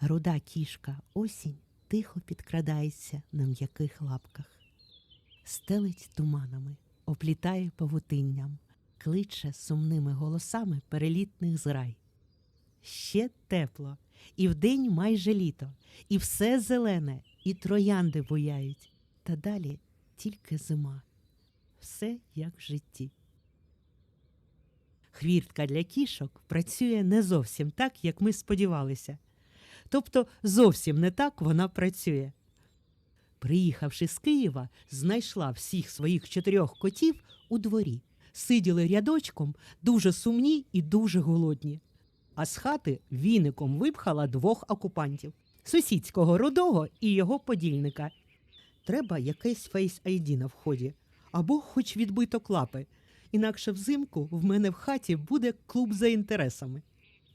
Руда кішка осінь тихо підкрадається на м'яких лапках, стелить туманами, оплітає павутинням, кличе сумними голосами перелітних зрай. Ще тепло, і вдень майже літо, і все зелене, і троянди буяють, та далі тільки зима. Все як в житті. Хвіртка для кішок працює не зовсім так, як ми сподівалися. Тобто зовсім не так вона працює. Приїхавши з Києва, знайшла всіх своїх чотирьох котів у дворі. Сиділи рядочком, дуже сумні і дуже голодні. А з хати віником випхала двох окупантів сусідського рудого і його подільника. Треба якесь фейс ID на вході, або хоч відбиток лапи. Інакше взимку в мене в хаті буде клуб за інтересами.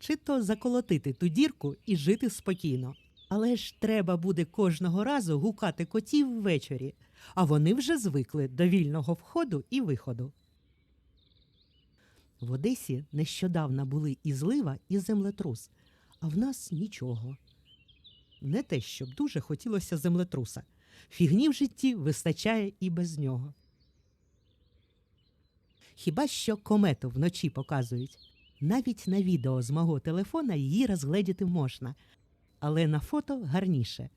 Чи то заколотити ту дірку і жити спокійно. Але ж треба буде кожного разу гукати котів ввечері, а вони вже звикли до вільного входу і виходу. В Одесі нещодавно були і злива, і землетрус, а в нас нічого. Не те, щоб дуже хотілося землетруса. Фігні в житті вистачає і без нього. Хіба що комету вночі показують. Навіть на відео з мого телефона її розгледіти можна, але на фото гарніше.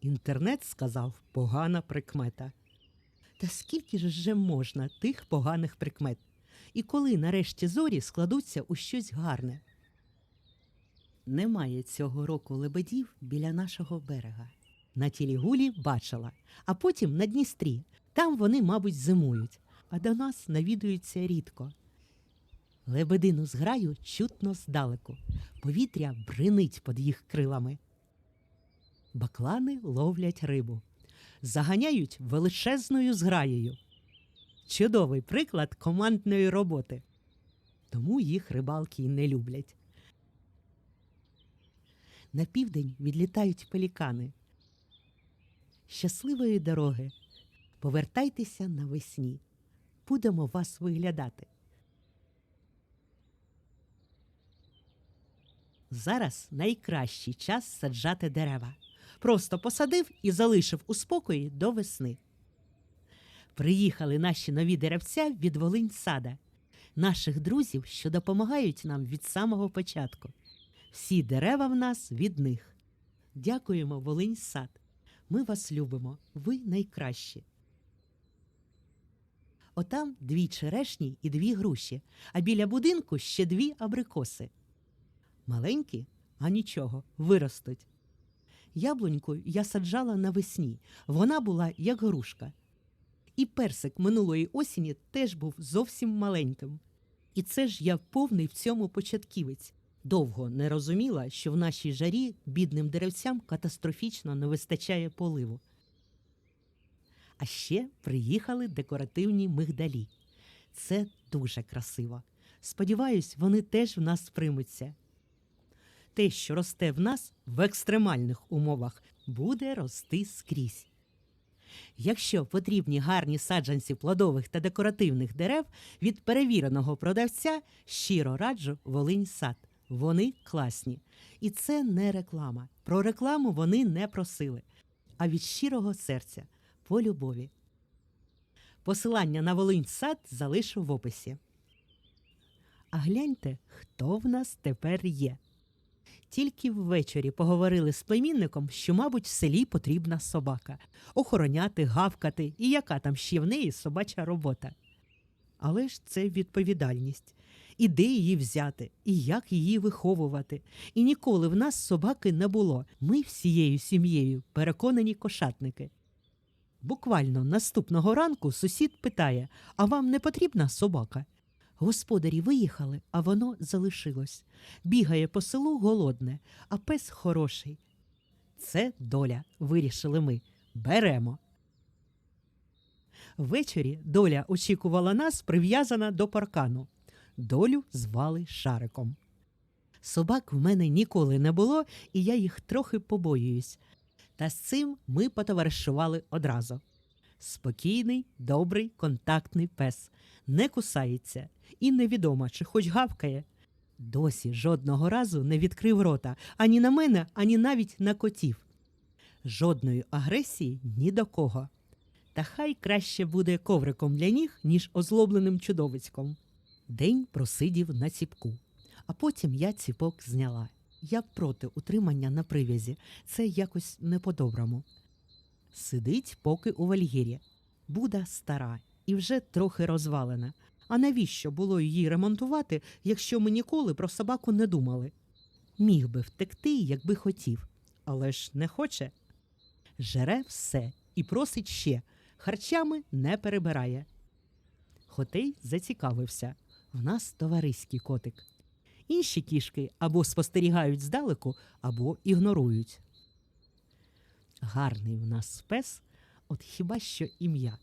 Інтернет сказав погана прикмета. Та скільки ж вже можна тих поганих прикмет? І коли нарешті зорі складуться у щось гарне? Немає цього року лебедів біля нашого берега. На Тілігулі бачила, а потім на Дністрі. Там вони, мабуть, зимують, а до нас навідуються рідко. Лебедину зграю чутно здалеку. Повітря бринить під їх крилами. Баклани ловлять рибу, заганяють величезною зграєю. Чудовий приклад командної роботи. Тому їх рибалки й не люблять. На південь відлітають пелікани. Щасливої дороги. Повертайтеся навесні. Будемо вас виглядати. Зараз найкращий час саджати дерева. Просто посадив і залишив у спокої до весни. Приїхали наші нові деревця від Волинь сада, наших друзів, що допомагають нам від самого початку. Всі дерева в нас від них. Дякуємо, Волинь сад. Ми вас любимо, ви найкращі. Отам дві черешні і дві груші, а біля будинку ще дві абрикоси. Маленькі, а нічого, виростуть. Яблуньку я саджала навесні, вона була як грушка. І персик минулої осені теж був зовсім маленьким. І це ж я повний в цьому початківець. Довго не розуміла, що в нашій жарі бідним деревцям катастрофічно не вистачає поливу. А ще приїхали декоративні мигдалі. Це дуже красиво. Сподіваюсь, вони теж в нас примуться. Те, що росте в нас в екстремальних умовах, буде рости скрізь. Якщо потрібні гарні саджанці плодових та декоративних дерев від перевіреного продавця, щиро раджу Волинь сад. Вони класні. І це не реклама. Про рекламу вони не просили, а від щирого серця, по любові. Посилання на Волинь сад залишу в описі. А гляньте, хто в нас тепер є. Тільки ввечері поговорили з племінником, що, мабуть, в селі потрібна собака охороняти, гавкати і яка там ще в неї собача робота. Але ж це відповідальність. І де її взяти, і як її виховувати. І ніколи в нас собаки не було. Ми всією сім'єю переконані кошатники. Буквально наступного ранку сусід питає: А вам не потрібна собака? Господарі виїхали, а воно залишилось. Бігає по селу голодне, а пес хороший. Це доля, вирішили ми. Беремо. Ввечері доля очікувала нас, прив'язана до паркану. Долю звали Шариком. Собак в мене ніколи не було, і я їх трохи побоююсь. Та з цим ми потоваришували одразу. Спокійний, добрий, контактний пес, не кусається, і невідомо, чи хоч гавкає. Досі жодного разу не відкрив рота ані на мене, ані навіть на котів. Жодної агресії ні до кого. Та хай краще буде ковриком для ніг, ніж озлобленим чудовиськом. День просидів на ціпку, а потім я ціпок зняла. Я проти утримання на прив'язі. Це якось не по-доброму. Сидить поки у вольєрі. Буда стара і вже трохи розвалена. А навіщо було її ремонтувати, якщо ми ніколи про собаку не думали? Міг би втекти, якби хотів, але ж не хоче. Жере все і просить ще, харчами не перебирає. Хотей зацікавився. В нас товариський котик. Інші кішки або спостерігають здалеку, або ігнорують. Гарний у нас пес, от хіба що ім'я.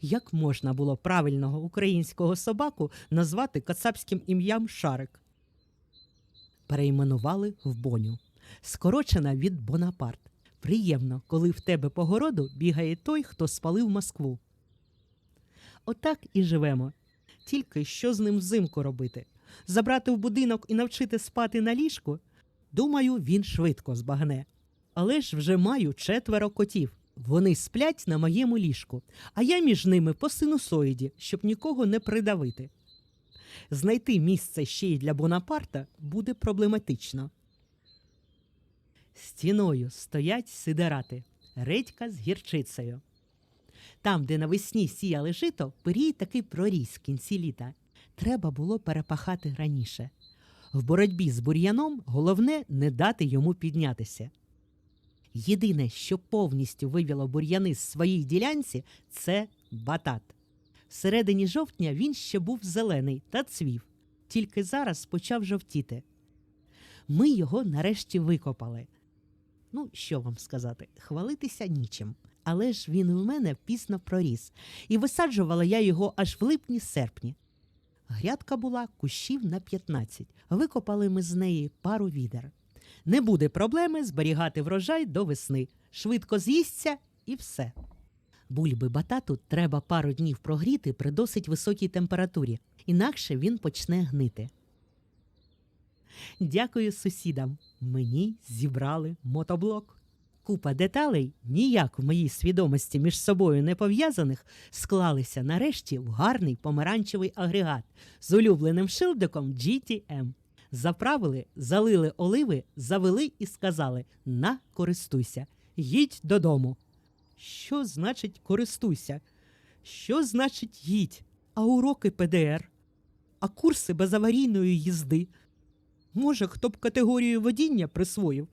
Як можна було правильного українського собаку назвати кацапським ім'ям Шарик? Перейменували в Боню. Скорочена від Бонапарт. Приємно, коли в тебе по городу бігає той, хто спалив Москву. Отак і живемо. Тільки що з ним взимку робити? Забрати в будинок і навчити спати на ліжку? Думаю, він швидко збагне. Але ж вже маю четверо котів. Вони сплять на моєму ліжку, а я між ними по синусоїді, щоб нікого не придавити. Знайти місце ще й для Бонапарта буде проблематично. Стіною стоять сидерати, редька з гірчицею. Там, де навесні сіяли жито, пирій таки проріс кінці літа. Треба було перепахати раніше. В боротьбі з бур'яном головне не дати йому піднятися. Єдине, що повністю вивело бур'яни з своїй ділянці, це батат. Всередині жовтня він ще був зелений та цвів, тільки зараз почав жовтіти. Ми його нарешті викопали. Ну, що вам сказати, хвалитися нічим. Але ж він в мене пізно проріс, і висаджувала я його аж в липні-серпні. Грядка була кущів на 15. Викопали ми з неї пару відер. Не буде проблеми зберігати врожай до весни. Швидко з'їсться і все. Бульби батату треба пару днів прогріти при досить високій температурі, інакше він почне гнити. Дякую сусідам. Мені зібрали мотоблок. Купа деталей, ніяк в моїй свідомості між собою не пов'язаних, склалися нарешті в гарний помаранчевий агрегат з улюбленим шилдиком GTM. Заправили, залили оливи, завели і сказали: на, користуйся, їдь додому. Що значить користуйся? Що значить їдь? А уроки ПДР? А курси безаварійної їзди? Може, хто б категорію водіння присвоїв?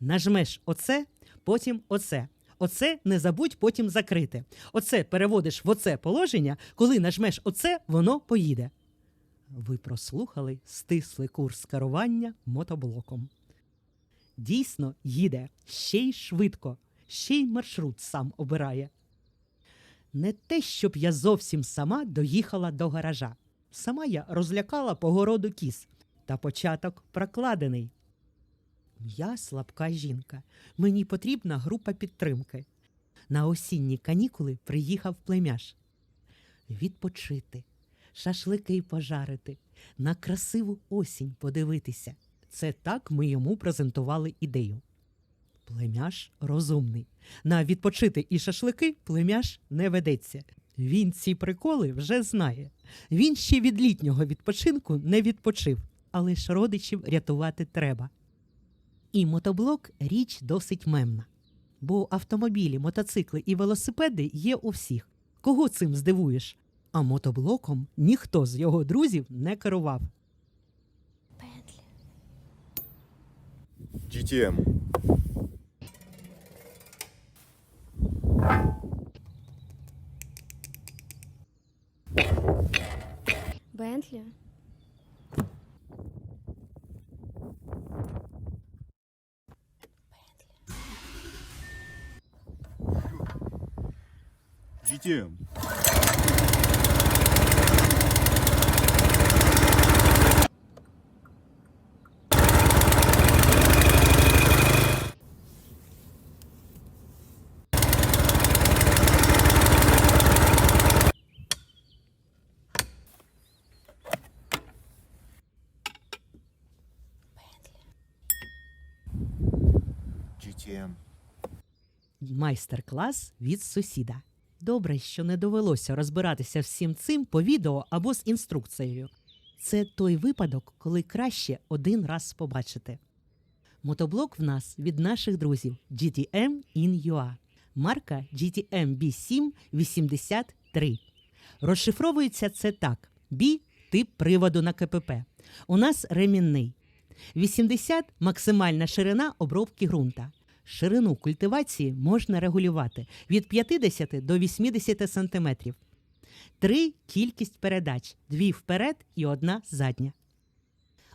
Нажмеш оце, потім оце. Оце не забудь потім закрити. Оце переводиш в оце положення, коли нажмеш оце, воно поїде. Ви прослухали стислий курс керування мотоблоком. Дійсно, їде ще й швидко, ще й маршрут сам обирає. Не те, щоб я зовсім сама доїхала до гаража. Сама я розлякала по городу кіз, та початок прокладений. Я слабка жінка. Мені потрібна група підтримки. На осінні канікули приїхав племяш. Відпочити, шашлики пожарити, на красиву осінь подивитися. Це так ми йому презентували ідею. Племяш розумний. На відпочити і шашлики племяш не ведеться. Він ці приколи вже знає. Він ще від літнього відпочинку не відпочив, але ж родичів рятувати треба. І мотоблок річ досить мемна. Бо автомобілі, мотоцикли і велосипеди є у всіх. Кого цим здивуєш? А мотоблоком ніхто з його друзів не керував. Петлі. GTM. Бентлі. GTM. GTM. Майстер-клас від сусіда. Добре, що не довелося розбиратися всім цим по відео або з інструкцією. Це той випадок, коли краще один раз побачити. Мотоблок в нас від наших друзів GTM In.ua. Марка GTM B7 83. Розшифровується це так: B – тип приводу на КПП. У нас ремінний. 80 – максимальна ширина обробки ґрунта. Ширину культивації можна регулювати від 50 до 80 см. 3 – кількість передач, 2 вперед і одна задня.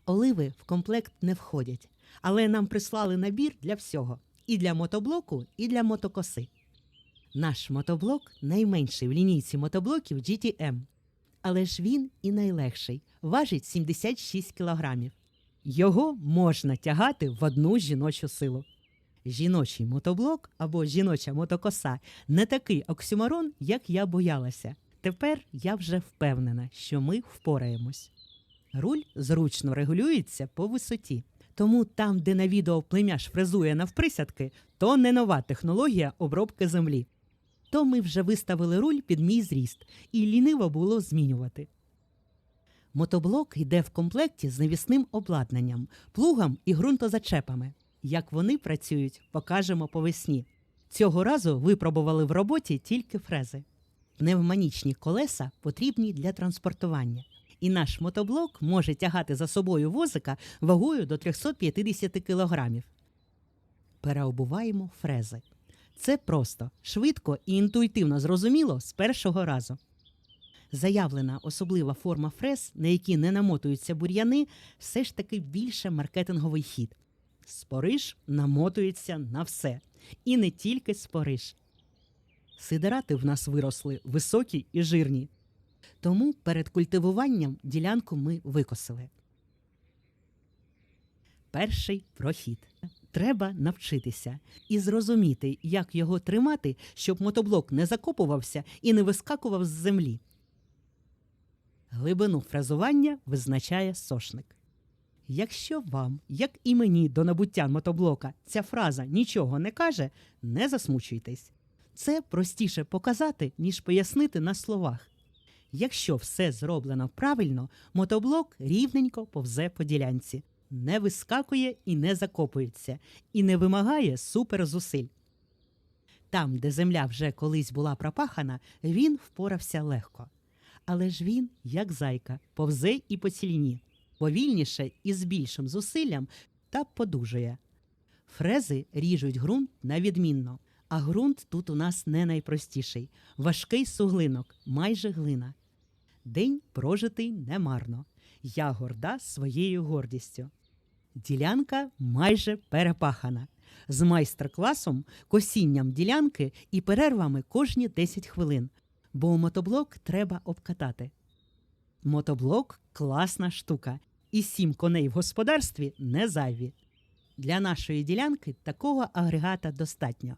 Оливи в комплект не входять, але нам прислали набір для всього: і для мотоблоку, і для мотокоси. Наш мотоблок найменший в лінійці мотоблоків GTM. Але ж він і найлегший, важить 76 кілограмів. Його можна тягати в одну жіночу силу. Жіночий мотоблок або жіноча мотокоса не такий оксюмарон, як я боялася. Тепер я вже впевнена, що ми впораємось. Руль зручно регулюється по висоті. Тому там, де на відео племяш фрезує навприсядки, то не нова технологія обробки землі. То ми вже виставили руль під мій зріст, і ліниво було змінювати. Мотоблок йде в комплекті з навісним обладнанням, плугом і ґрунтозачепами. Як вони працюють, покажемо по весні. Цього разу випробували в роботі тільки фрези. Пневманічні колеса потрібні для транспортування. І наш мотоблок може тягати за собою возика вагою до 350 кг. Переобуваємо фрези. Це просто, швидко і інтуїтивно зрозуміло з першого разу. Заявлена особлива форма фрез, на які не намотуються бур'яни, все ж таки більше маркетинговий хід. Спориш намотується на все. І не тільки спориш. Сидерати в нас виросли високі і жирні. Тому перед культивуванням ділянку ми викосили. Перший прохід. Треба навчитися і зрозуміти, як його тримати, щоб мотоблок не закопувався і не вискакував з землі. Глибину фрезування визначає сошник. Якщо вам, як і мені до набуття мотоблока, ця фраза нічого не каже, не засмучуйтесь. Це простіше показати, ніж пояснити на словах. Якщо все зроблено правильно, мотоблок рівненько повзе по ділянці, не вискакує і не закопується, і не вимагає суперзусиль. Там, де земля вже колись була пропахана, він впорався легко. Але ж він, як зайка, повзе і по ціліні, повільніше і з більшим зусиллям та подужує. Фрези ріжуть ґрунт на відмінно, а ґрунт тут у нас не найпростіший важкий суглинок, майже глина. День прожитий немарно. Я горда своєю гордістю. Ділянка майже перепахана. З майстер-класом, косінням ділянки і перервами кожні 10 хвилин, бо мотоблок треба обкатати. Мотоблок класна штука, і сім коней в господарстві не зайві. Для нашої ділянки такого агрегата достатньо.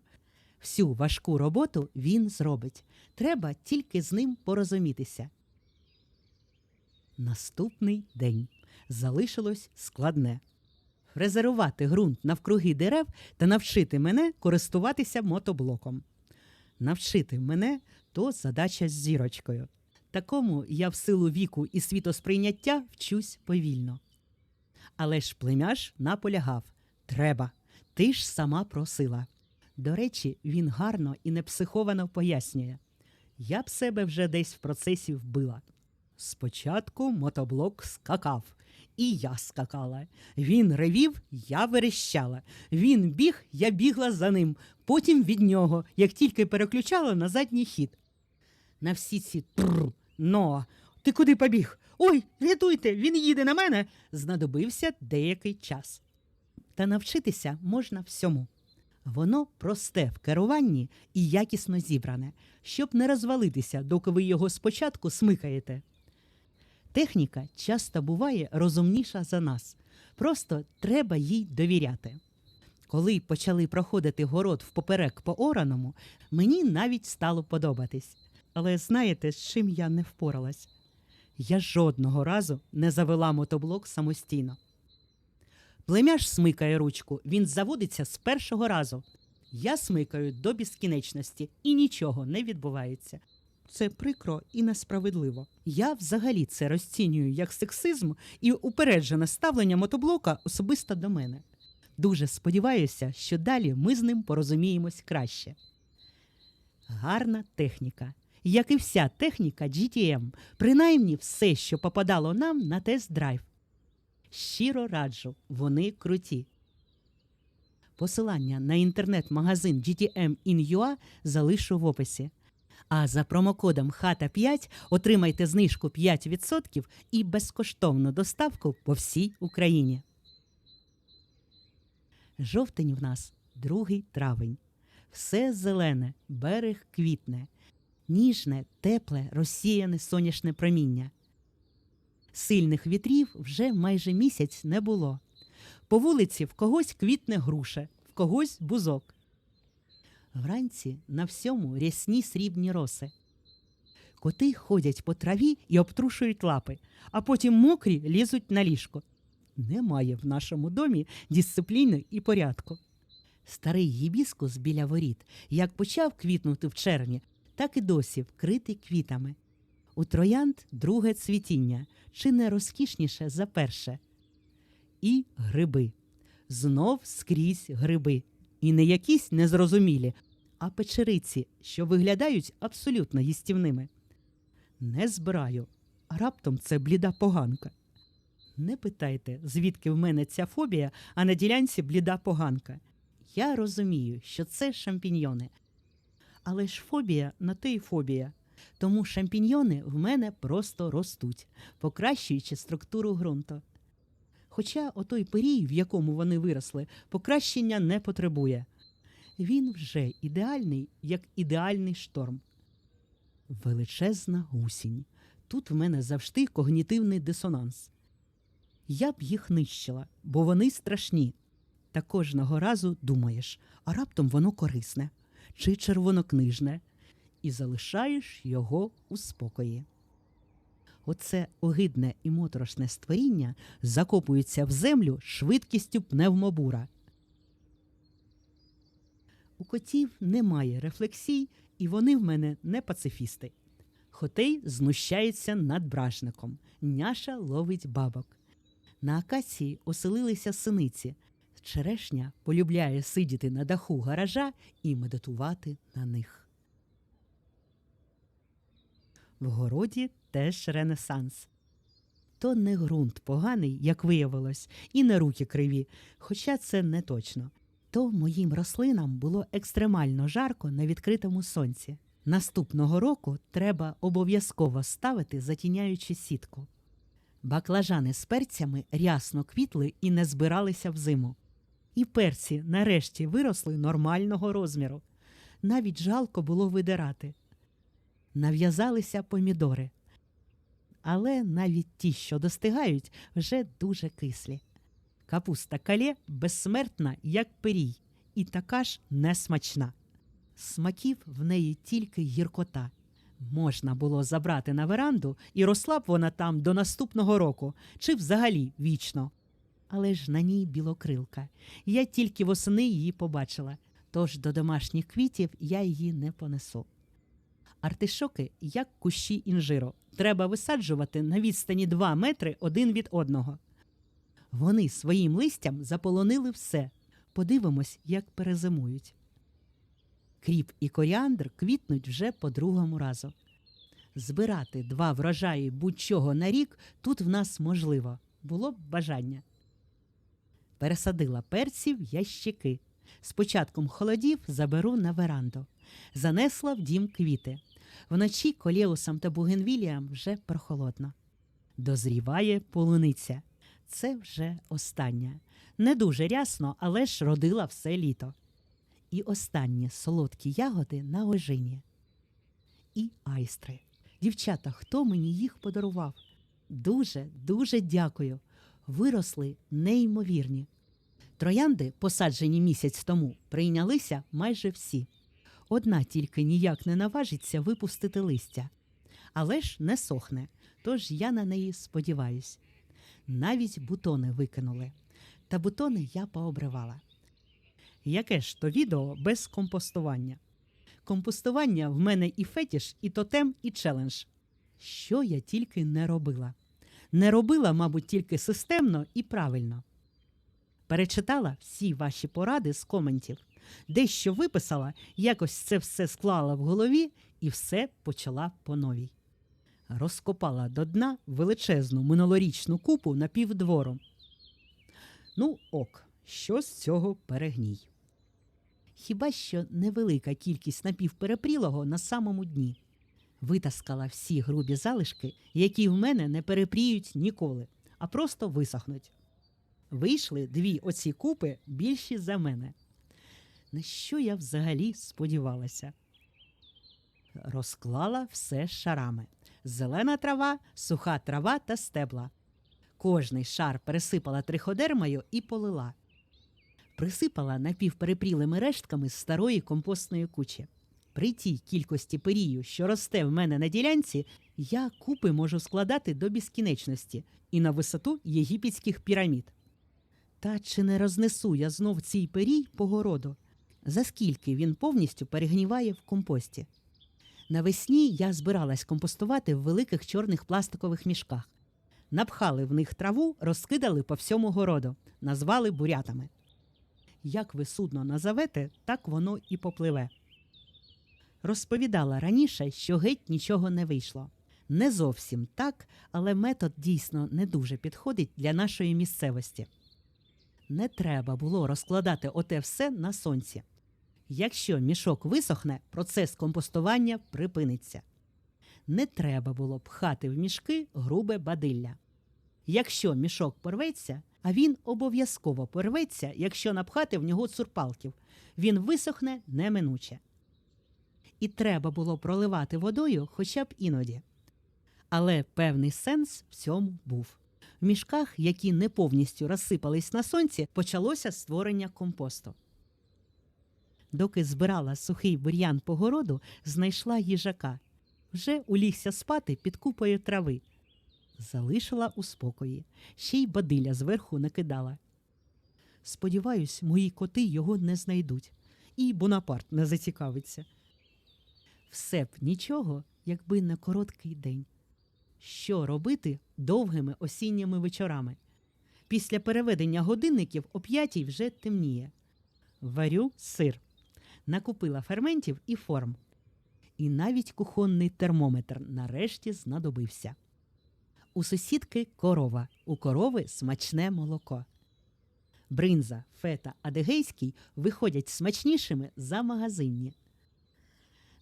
Всю важку роботу він зробить. Треба тільки з ним порозумітися. Наступний день залишилось складне. Фрезерувати ґрунт навкруги дерев та навчити мене користуватися мотоблоком. Навчити мене то задача з зірочкою. Такому я в силу віку і світосприйняття вчусь повільно. Але ж племяш наполягав треба, ти ж сама просила. До речі, він гарно і непсиховано пояснює. Я б себе вже десь в процесі вбила. Спочатку мотоблок скакав, і я скакала. Він ревів, я верещала. Він біг, я бігла за ним, потім від нього, як тільки переключала на задній хід. На всі ці «тррр», но, ти куди побіг? Ой, рятуйте, він їде на мене. Знадобився деякий час. Та навчитися можна всьому. Воно просте в керуванні і якісно зібране, щоб не розвалитися, доки ви його спочатку смикаєте. Техніка часто буває розумніша за нас. Просто треба їй довіряти. Коли почали проходити город впоперек по ораному, мені навіть стало подобатись. Але знаєте, з чим я не впоралась? Я жодного разу не завела мотоблок самостійно. Племяш смикає ручку, він заводиться з першого разу. Я смикаю до безкінечності і нічого не відбувається. Це прикро і несправедливо. Я взагалі це розцінюю як сексизм і упереджене ставлення мотоблока особисто до мене. Дуже сподіваюся, що далі ми з ним порозуміємось краще. Гарна техніка. Як і вся техніка GTM, принаймні все, що попадало нам на тест-драйв. Щиро раджу, вони круті. Посилання на інтернет-магазин GTM in.ua залишу в описі. А за промокодом ХАТА5 отримайте знижку 5% і безкоштовну доставку по всій Україні. Жовтень в нас другий травень. Все зелене, берег квітне, ніжне, тепле, розсіяне сонячне проміння. Сильних вітрів вже майже місяць не було. По вулиці в когось квітне груша, в когось бузок. Вранці на всьому рясні срібні роси. Коти ходять по траві і обтрушують лапи, а потім мокрі лізуть на ліжко. Немає в нашому домі дисципліни і порядку. Старий гібіскус біля воріт, як почав квітнути в червні, так і досі вкритий квітами. У троянд друге цвітіння, чи не розкішніше за перше. І гриби. Знов скрізь гриби. І не якісь незрозумілі, а печериці, що виглядають абсолютно їстівними. Не збираю, раптом це бліда поганка. Не питайте, звідки в мене ця фобія, а на ділянці бліда поганка. Я розумію, що це шампіньйони. Але ж фобія на те й фобія. Тому шампіньйони в мене просто ростуть, покращуючи структуру ґрунту. Хоча отой пирій, в якому вони виросли, покращення не потребує. Він вже ідеальний, як ідеальний шторм. Величезна гусінь. Тут в мене завжди когнітивний дисонанс. Я б їх нищила, бо вони страшні. Та кожного разу думаєш, а раптом воно корисне чи червонокнижне, і залишаєш його у спокої. Оце огидне і моторошне створіння закопується в землю швидкістю пневмобура. У котів немає рефлексій, і вони в мене не пацифісти. Хотей знущається над бражником, няша ловить бабок. На акації оселилися синиці. Черешня полюбляє сидіти на даху гаража і медитувати на них. В городі теж ренесанс. То не ґрунт поганий, як виявилось, і не руки криві, хоча це не точно. То моїм рослинам було екстремально жарко на відкритому сонці. Наступного року треба обов'язково ставити затіняючу сітку. Баклажани з перцями рясно квітли і не збиралися в зиму. І перці нарешті виросли нормального розміру. Навіть жалко було видирати. Нав'язалися помідори. Але навіть ті, що достигають, вже дуже кислі. Капуста калє безсмертна, як пирій, і така ж несмачна. Смаків в неї тільки гіркота. Можна було забрати на веранду, і росла б вона там до наступного року, чи взагалі вічно. Але ж на ній білокрилка. Я тільки восени її побачила, тож до домашніх квітів я її не понесу. Артишоки як кущі інжиру. Треба висаджувати на відстані 2 метри один від одного. Вони своїм листям заполонили все. Подивимось, як перезимують. Кріп і коріандр квітнуть вже по другому разу. Збирати два врожаї будь-чого на рік тут в нас можливо. Було б бажання. Пересадила перці в ящики. З холодів заберу на веранду. Занесла в дім квіти. Вночі колеусам та бугенвіліям вже прохолодно. Дозріває полуниця. Це вже остання. Не дуже рясно, але ж родила все літо. І останні солодкі ягоди на ожині. І айстри. Дівчата, хто мені їх подарував? Дуже, дуже дякую. Виросли неймовірні. Троянди, посаджені місяць тому, прийнялися майже всі. Одна тільки ніяк не наважиться випустити листя. Але ж не сохне, тож я на неї сподіваюсь. Навіть бутони викинули. та бутони я пообривала. Яке ж то відео без компостування? Компостування в мене і фетіш, і тотем, і челендж. Що я тільки не робила. Не робила, мабуть, тільки системно і правильно. Перечитала всі ваші поради з коментів, дещо виписала, якось це все склала в голові і все почала по новій. Розкопала до дна величезну минулорічну купу на півдвору. Ну, ок, що з цього перегній? Хіба що невелика кількість напівперепрілого на самому дні. Витаскала всі грубі залишки, які в мене не перепріють ніколи, а просто висохнуть. Вийшли дві оці купи більші за мене. На що я взагалі сподівалася? Розклала все шарами: зелена трава, суха трава та стебла. Кожний шар пересипала триходермою і полила. Присипала напівперепрілими рештками старої компостної кучі. При тій кількості перію, що росте в мене на ділянці, я купи можу складати до безкінечності і на висоту єгипетських пірамід. Та чи не рознесу я знов цій перій по городу? За скільки він повністю перегніває в компості? Навесні я збиралась компостувати в великих чорних пластикових мішках. Напхали в них траву, розкидали по всьому городу, назвали бурятами. Як ви судно назовете, так воно і попливе. Розповідала раніше, що геть нічого не вийшло. Не зовсім так, але метод дійсно не дуже підходить для нашої місцевості. Не треба було розкладати оте все на сонці. Якщо мішок висохне, процес компостування припиниться. Не треба було пхати в мішки грубе бадилля. Якщо мішок порветься, а він обов'язково порветься, якщо напхати в нього цурпалків, він висохне неминуче. І треба було проливати водою хоча б іноді. Але певний сенс в цьому був. В мішках, які не повністю розсипались на сонці, почалося створення компосту. Доки збирала сухий бур'ян по городу, знайшла їжака. Вже улігся спати під купою трави. Залишила у спокої, ще й бадиля зверху накидала. Сподіваюсь, мої коти його не знайдуть, і Бонапарт не зацікавиться. Все б нічого, якби не короткий день. Що робити довгими осінніми вечорами? Після переведення годинників о п'ятій вже темніє. Варю сир. Накупила ферментів і форм. І навіть кухонний термометр нарешті знадобився. У сусідки корова, у корови смачне молоко. Бринза, фета, адегейський виходять смачнішими за магазинні.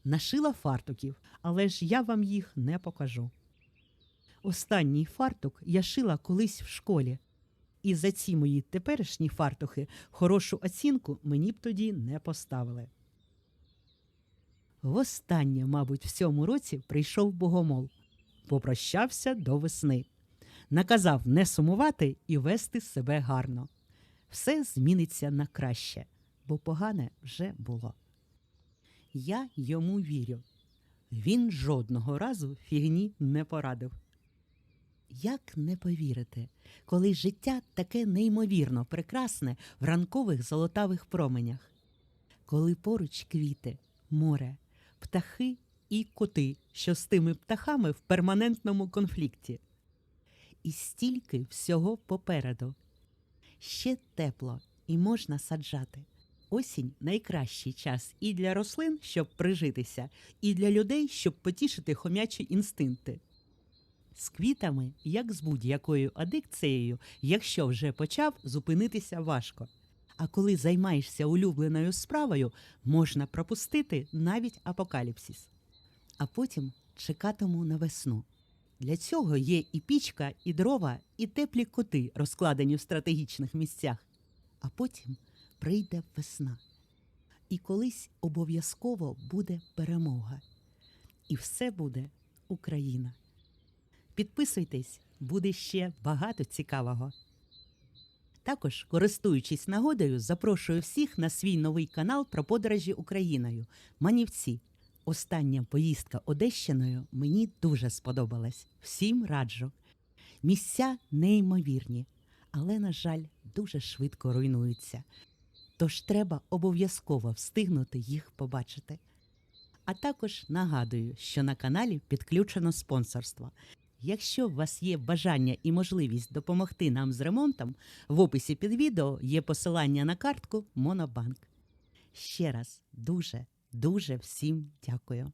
Нашила фартуків, але ж я вам їх не покажу. Останній фартук я шила колись в школі, і за ці мої теперішні фартухи хорошу оцінку мені б тоді не поставили. Востаннє, мабуть, в цьому році прийшов богомол, попрощався до весни, наказав не сумувати і вести себе гарно. Все зміниться на краще, бо погане вже було. Я йому вірю. Він жодного разу фігні не порадив. Як не повірити, коли життя таке неймовірно прекрасне в ранкових золотавих променях, коли поруч квіти, море, птахи і коти, що з тими птахами в перманентному конфлікті. І стільки всього попереду. Ще тепло і можна саджати. Осінь найкращий час і для рослин, щоб прижитися, і для людей, щоб потішити хомячі інстинкти. З квітами, як з будь-якою адикцією, якщо вже почав, зупинитися важко. А коли займаєшся улюбленою справою, можна пропустити навіть апокаліпсис. А потім чекатиму на весну. Для цього є і пічка, і дрова, і теплі коти, розкладені в стратегічних місцях. А потім прийде весна. І колись обов'язково буде перемога. І все буде Україна. Підписуйтесь, буде ще багато цікавого. Також, користуючись нагодою, запрошую всіх на свій новий канал про подорожі Україною Манівці. Остання поїздка Одещиною мені дуже сподобалась. Всім раджу. Місця неймовірні, але, на жаль, дуже швидко руйнуються. Тож треба обов'язково встигнути їх побачити. А також нагадую, що на каналі підключено спонсорство. Якщо у вас є бажання і можливість допомогти нам з ремонтом, в описі під відео є посилання на картку Монобанк. Ще раз дуже, дуже всім дякую.